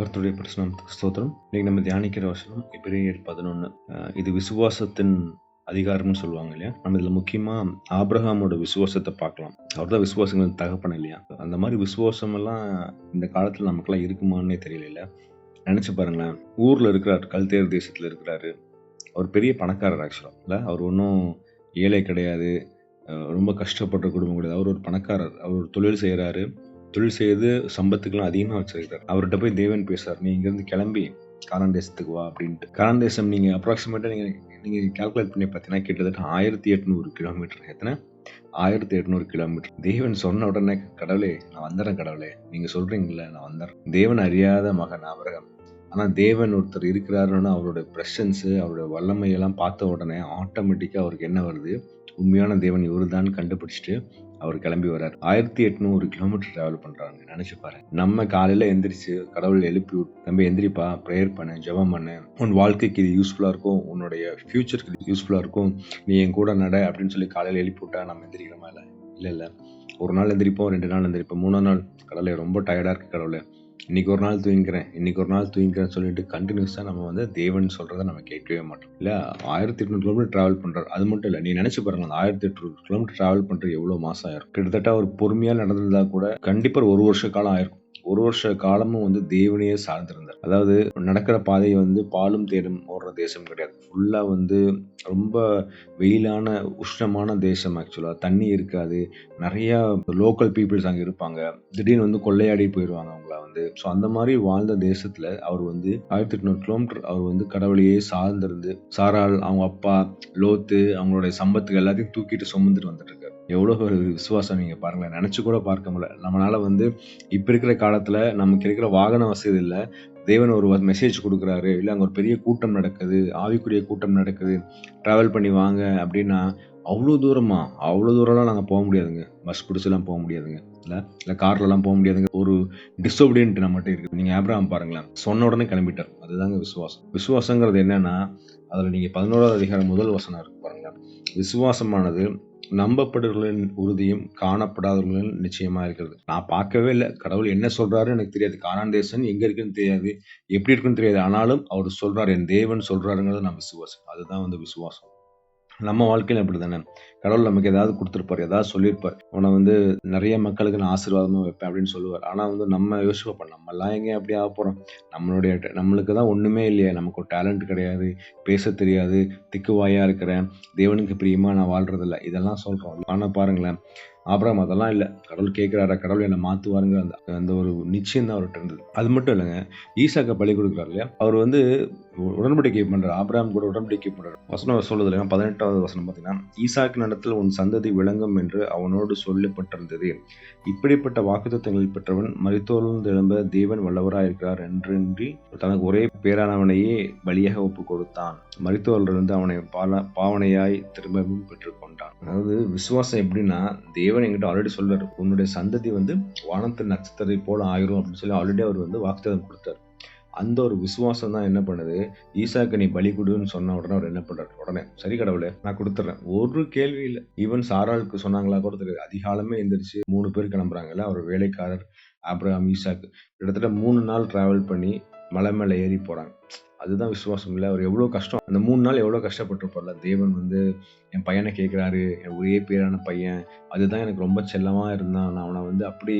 கர்த்தருடைய பிரசனம் ஸ்தோத்திரம். இன்னைக்கு நம்ம தியானிக்கிற வசனம் எபிரேயர் பதினொன்று இது விசுவாசத்தின் அதிகாரம்னு சொல்லுவாங்க இல்லையா? நம்ம இதில் முக்கியமாக ஆப்ரஹாமோட விசுவாசத்தை பார்க்கலாம். அவர் தான் விசுவாசங்கள் தகப்பன இல்லையா? அந்த மாதிரி விசுவாசம் எல்லாம் இந்த காலத்தில் நமக்கெல்லாம் இருக்குமான்னே தெரியல நினச்சி பாருங்களேன். ஊரில் இருக்கிறார் கல்தேர் தேசத்தில் இருக்கிறாரு. அவர் பெரிய பணக்காரர் ஆக்சுவலாக இல்லை அவர் ஒன்றும் ஏழை கிடையாது. ரொம்ப கஷ்டப்படுற குடும்பம் கிடையாது. அவர் ஒரு பணக்காரர். அவர் ஒரு தொழில் செய்கிறாரு தொழில் செய்து சம்பத்துக்கெல்லாம் அதிகமாக வச்சிருக்காரு. அவர்கிட்ட போய் தேவன் பேசுறார். நீ இங்கேருந்து கிளம்பி கானான் தேசத்துக்கு வா அப்படின்ட்டு. கானான் தேசம் நீங்கள் அப்ராக்சிமேட்டாக நீங்கள் நீங்கள் கால்குலேட் பண்ணி பார்த்தீங்கன்னா கிட்டத்தட்ட ஆயிரத்தி எட்நூறு கிலோமீட்டர் எத்தனை? ஆயிரத்தி எட்நூறு கிலோமீட்டர் தேவன் சொன்ன உடனே கடவுளே நான் வந்துடுறேன் கடவுளே. நீங்கள் சொல்கிறீங்களே நான் வந்துடுறேன் தேவன் அறியாத மகன் அவரகம் ஆனால் தேவன் ஒருத்தர் இருக்கிறாருன்னு அவரோட ப்ரெசன்ஸு அவரோட வல்லமையெல்லாம் பார்த்த உடனே ஆட்டோமேட்டிக்காக அவருக்கு என்ன வருது? உண்மையான தேவன் இவர் தான் கண்டுபிடிச்சிட்டு அவர் கிளம்பி வர்றார். ஆயிரத்தி எட்நூறு கிலோமீட்டர் டிராவல் பண்றாங்க நினைச்சு பாரு. நம்ம காலையில எந்திரிச்சு கடவுள் எழுப்பி விட்டு நம்ம எந்திரிப்பா. ப்ரேயர் பண்ணு. ஜெபம் பண்ணு. உன் வாழ்க்கைக்கு இது யூஸ்ஃபுல்லா இருக்கும். உன்னுடைய ஃபியூச்சருக்கு இது யூஸ்ஃபுல்லா இருக்கும். நீ என் கூட நட அப்படின்னு சொல்லி காலையில எழுப்பி விட்டா நம்ம எந்திரிக்கிறோமா இல்லை? இல்லை இல்லை. ஒரு நாள் எந்திரிப்போம் ரெண்டு நாள் எந்திரிப்போம். மூணு நாள் கடவுளே ரொம்ப டயர்டாக இருக்குது கடவுளே. இன்னைக்கு ஒரு நாள் தூங்கிக்கிறேன் இன்னைக்கு ஒரு நாள் தூங்கிக்கிறேன் சொல்லிட்டு கண்டினியூஸாக நம்ம வந்து தேவன் சொல்கிறத நம்ம கேட்கவே மாட்டோம். இல்லை ஆயிரத்தி எட்நூறு கிலோமீட்டர் ட்ராவல் பண்றாரு. அது மட்டும் இல்லை நீ நினச்சி பாருங்க அந்த ஆயிரத்தி எட்நூறு கிலோமீட்டர் ட்ராவல் பண்ணுறது எவ்வளோ மாசம் ஆயிருக்கும் கிட்டத்தட்ட ஒரு பொறுமையாக நடந்திருந்தா கூட கண்டிப்பாக ஒரு வருஷ காலம் ஆயிருக்கும். ஒரு வருஷ காலமும் வந்து தேவனையே சார்ந்திருந்தார். அதாவது நடக்கிற பாதையை வந்து பாலும் தேடும் ஓடுற தேசம் கிடையாது. ஃபுல்லாக வந்து ரொம்ப வெயிலான உஷ்ணமான தேசம் ஆக்சுவலாக தண்ணி இருக்காது. நிறையா லோக்கல் பீப்புள்ஸ் அங்கே இருப்பாங்க. திடீர்னு வந்து கொள்ளையாடி போயிடுவாங்க அவங்கள வந்து. ஸோ அந்த மாதிரி வாழ்ந்த தேசத்தில் அவர் வந்து ஆயிரத்தி எட்நூறு கிலோமீட்டர் அவர் வந்து கடவுளையே சார்ந்திருந்து சாரால் அவங்க அப்பா லோத்து அவங்களுடைய சம்பத்துக்கு எல்லாத்தையும் தூக்கிட்டு சுமந்துட்டு வந்துட்டு இருக்காரு. எவ்வளோ ஒரு விசுவாசம் நீங்கள் பாருங்களேன். நினச்சி கூட பார்க்க முடியல. நம்மளால் வந்து இப்போ இருக்கிற காலத்தில் நமக்கு இருக்கிற வாகன வசதி இல்லை. தேவன் ஒரு மெசேஜ் கொடுக்குறாரு. இல்லை அங்கே ஒரு பெரிய கூட்டம் நடக்குது. ஆவிக்குரிய கூட்டம் நடக்குது. ட்ராவல் பண்ணி வாங்க அப்படின்னா அவ்வளோ தூரமாக அவ்வளோ தூரம்லாம் நாங்கள் போக முடியாதுங்க. பஸ் பிடிச்செல்லாம் போக முடியாதுங்க. இல்லை இல்லை கார்லலாம் போக முடியாதுங்க. ஒரு டிசோபிடியன்ட் நம்மகிட்ட இருக்குது நீங்கள் ஆப்ராம் பாருங்களேன். சொன்ன உடனே கிளம்பிட்டார். அதுதாங்க விசுவாசம். விசுவாசங்கிறது என்னென்னா அதில் நீங்கள் பதினோராவது அதிகாரம் முதல் வசனம் இருக்குது விசுவாசமானது நம்பப்படுவர்களின் உறுதியும் காணப்படாதவர்களின் நிச்சயமா இருக்கிறது. நான் பார்க்கவே இல்லை. கடவுள் என்ன சொல்றாருன்னு எனக்கு தெரியாது. கானான் தேசம் எங்க இருக்குன்னு தெரியாது. எப்படி இருக்குன்னு தெரியாது. ஆனாலும் அவர் சொல்றாரு என் தேவன் சொல்றாருங்கிறது நான் விசுவாசம் அதுதான் வந்து விசுவாசம். நம்ம வாழ்க்கையில அப்படி தானே கடவுள் நமக்கு ஏதாவது கொடுத்துருப்பார் ஏதாவது சொல்லியிருப்பார். உன்னை வந்து நிறைய மக்களுக்கு நான் ஆசீர்வாதமாக வைப்பேன் அப்படின்னு சொல்லுவார். ஆனால் வந்து நம்ம யோசிப்போம் நம்மலாம் எங்கே அப்படி ஆக போகிறோம் நம்மளுடைய நம்மளுக்கு தான் ஒன்றுமே இல்லையே. நமக்கு ஒரு டேலண்ட் கிடையாது பேச தெரியாது திக்குவாயாக இருக்கிறேன் தேவனுக்கு பிரியமாக நான் வாழ்கிறதில்ல இதெல்லாம் சொல்கிறோம் ஆனால் பாருங்களேன் அப்புறம் அதெல்லாம் இல்லை. கடவுள் கேட்குறாரா கடவுள் என்னை மாற்றுவாருங்கிற அந்த அந்த ஒரு நிச்சயம் தான் அவர்கிட்ட இருந்தது. அது மட்டும் இல்லைங்க ஈசாக்க பலி கொடுக்குறாரு இல்லையா? அவர் வந்து உடன்படிக்கை பண்ணுறார் ஆபிரகாம் கூட உடன்படிக்கை பண்ணுறார் வசனம் சொல்லுது இல்லையா? பதினெட்டாவது வசனம் பார்த்தீங்கன்னா ஈசாக்கு நடத்தில் உன் சந்ததி விளங்கும் என்று அவனோடு சொல்லப்பட்டிருந்தது. இப்படிப்பட்ட வாக்குத்தத்தங்கள் பெற்றவன் மரித்தோர்ந்து எழும்ப தேவன் வல்லவராயிருக்கிறார் என்றின்றி தனக்கு ஒரே பேரானவனையே பலியாக ஒப்பு கொடுத்தான். மரித்தோரிலிருந்து அவனை பால பாவனையாய் திரும்பவும் பெற்றுக்கொண்டான். அதாவது விசுவாசம் எப்படின்னா தேவன் என்கிட்ட ஆல்ரெடி சொல்றாரு. உன்னுடைய சந்ததி வந்து வானத்து நட்சத்திரத்தை போல ஆயிரும் அப்படின்னு சொல்லி ஆல்ரெடி அவர் வந்து வாக்குத்தத்தம் கொடுத்தாரு. அந்த ஒரு விசுவாசம் தான் என்ன பண்ணுது? ஈசாக்கு நீ பலி கொடுன்னு சொன்ன உடனே அவர் என்ன பண்ணுறார் உடனே சரி கடவுளே நான் கொடுத்துட்றேன் ஒரு கேள்வி இல்லை. ஈவன் சாராளுக்கு சொன்னாங்களா கூட தெரியாது. அதிகாலமே எந்திரிச்சு மூணு பேர் கிளம்புறாங்கல்ல அவர் வேலைக்காரர் ஆப்ரஹாம் ஈசாக்கு. கிட்டத்தட்ட மூணு நாள் ட்ராவல் பண்ணி மலை மேலே ஏறி போகிறாங்க அதுதான் விசுவாசம் இல்லை. அவர் எவ்வளோ கஷ்டம். அந்த மூணு நாள் எவ்வளோ கஷ்டப்பட்டுருப்பார்ல. தேவன் வந்து என் பையனை கேட்குறாரு என் ஒரே பேரான பையன். அதுதான் எனக்கு ரொம்ப செல்லமாக இருந்தான். நான் அவனை வந்து அப்படி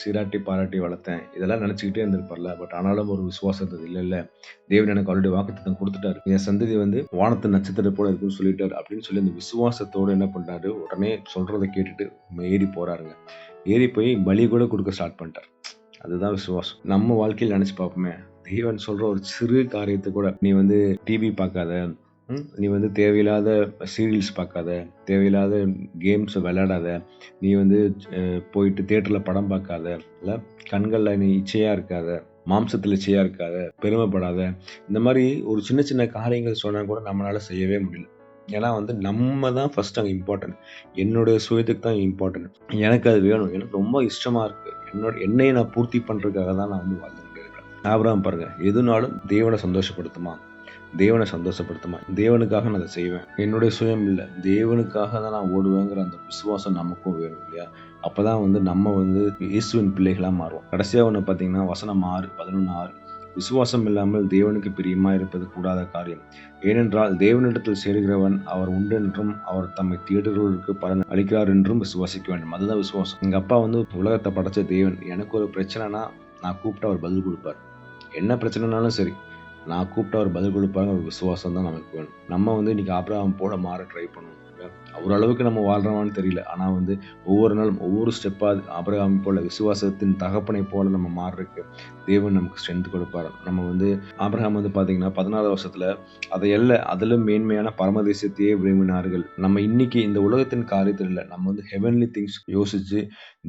சீராட்டி பாராட்டி வளர்த்தேன். இதெல்லாம் நினச்சிக்கிட்டே இருந்திருப்பார்ல. பட் ஆனாலும் ஒரு விசுவாசம் இல்லை இல்லை. தேவன் எனக்கு ஆல்ரெடி வாக்குத்தம் கொடுத்துட்டாரு. என் சந்ததி வந்து வானத்து நட்சத்திரம் போல இருக்குன்னு சொல்லிட்டாரு அப்படின்னு சொல்லி அந்த விசுவாசத்தோடு என்ன பண்ணாரு? உடனே சொல்கிறத கேட்டுட்டு ஏறி போகிறாருங்க ஏறி போய் பலி கூட கொடுக்க ஸ்டார்ட் பண்ணிட்டார். அதுதான் விசுவாசம். நம்ம வாழ்க்கையில் நினச்சி பார்ப்போமே. தேவன் சொல்கிற ஒரு சிறு காரியத்தை கூட நீ வந்து டிவி பார்க்காத. நீ வந்து தேவையில்லாத சீரியல்ஸ் பார்க்காத. தேவையில்லாத கேம்ஸ் விளையாடாத. நீ வந்து போயிட்டு தேட்டரில் படம் பார்க்காத. இல்லை? கண்களில் நீ இச்சையாக இருக்காத. மாம்சத்தில் இச்சையாக இருக்காத. பெருமைப்படாத. இந்த மாதிரி ஒரு சின்ன சின்ன காரியங்கள் சொன்னால் கூட நம்மளால் செய்யவே முடியல. ஏன்னா வந்து நம்ம தான் ஃபஸ்ட் அங்கே இம்பார்ட்டன்ட் என்னுடைய சுயத்துக்கு தான் இம்பார்ட்டன்ட் எனக்கு அது வேணும். எனக்கு ரொம்ப இஷ்டமாக இருக்குது என்னோட என்னையை நான் பூர்த்தி பண்ணுறதுக்காக தான் நான் வந்து வாழ்ந்தேன். ஆபராம் பாருங்க எதுனாலும் தேவனை சந்தோஷப்படுத்துமா? தேவனை சந்தோஷப்படுத்துமா? தேவனுக்காக நான் அதை செய்வேன். என்னுடைய சுயம் இல்லை. தேவனுக்காக தான் நான் ஓடுவேங்கிற அந்த விசுவாசம் நமக்கும் வேணும் இல்லையா? அப்போதான் வந்து நம்ம வந்து இயேசுவின் பிள்ளைகளாக மாறுவோம். கடைசியாக ஒன்று பார்த்தீங்கன்னா வசனம் ஆறு பதினொன்று ஆறு. விசுவாசம் இல்லாமல் தேவனுக்கு பிரியமா இருப்பது கூடாத காரியம். ஏனென்றால் தேவனிடத்தில் சேருகிறவன் அவர் உண்டு என்றும் அவர் தம்மை தேடுகிறவர்களுக்கு பலன் அளிக்கிறார் என்றும் விசுவாசிக்க வேண்டும். அதுதான் விசுவாசம். எங்கள் அப்பா வந்து உலகத்தை படைச்ச தேவன். எனக்கு ஒரு பிரச்சனைனா நான் கூப்பிட்டு அவர் பதில் கொடுப்பார். என்ன பிரச்சனைனாலும் சரி நான் கூப்பிட்டு அவர் பதில் கொடுப்பாங்க ஒரு விசுவாசம் தான் நமக்கு வேணும். நம்ம வந்து இன்றைக்கி ஆபிரகாம் போல மாற ட்ரை பண்ணுவோம். அவர் அளவுக்கு நம்ம வாழ்கிறோமான்னு தெரியல. ஆனால் வந்து ஒவ்வொரு நாளும் ஒவ்வொரு ஸ்டெப்பாக ஆபிரகாம் போல விசுவாசத்தின் தகப்பனை போல நம்ம மாறுறதுக்கு தேவன் நமக்கு ஸ்ட்ரென்த் கொடுப்பார். நம்ம வந்து ஆபிரகாம் வந்து பார்த்தீங்கன்னா பதினாறு வருஷத்தில் அதை எல்ல அதிலும் மேன்மையான பரமதேசத்தையே விரும்பினார்கள். நம்ம இன்னைக்கு இந்த உலகத்தின் காரியத்தில் இல்லை நம்ம வந்து ஹெவன்லி திங்ஸ் யோசிச்சு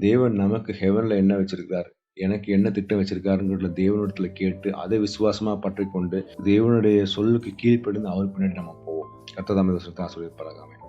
தேவன் நமக்கு ஹெவனில் என்ன வச்சிருக்கிறார்? எனக்கு என்ன திட்டம் வச்சிருக்காருங்கிறத தேவனிடத்துல கேட்டு அதை விசுவாசமா பற்றி கொண்டு தேவனுடைய சொல்லுக்கு கீழ்ப்படிந்து அவர் பின்னாடி நம்ம போவோம். கர்த்ததாமே சொல்லியிருப்பாராங்க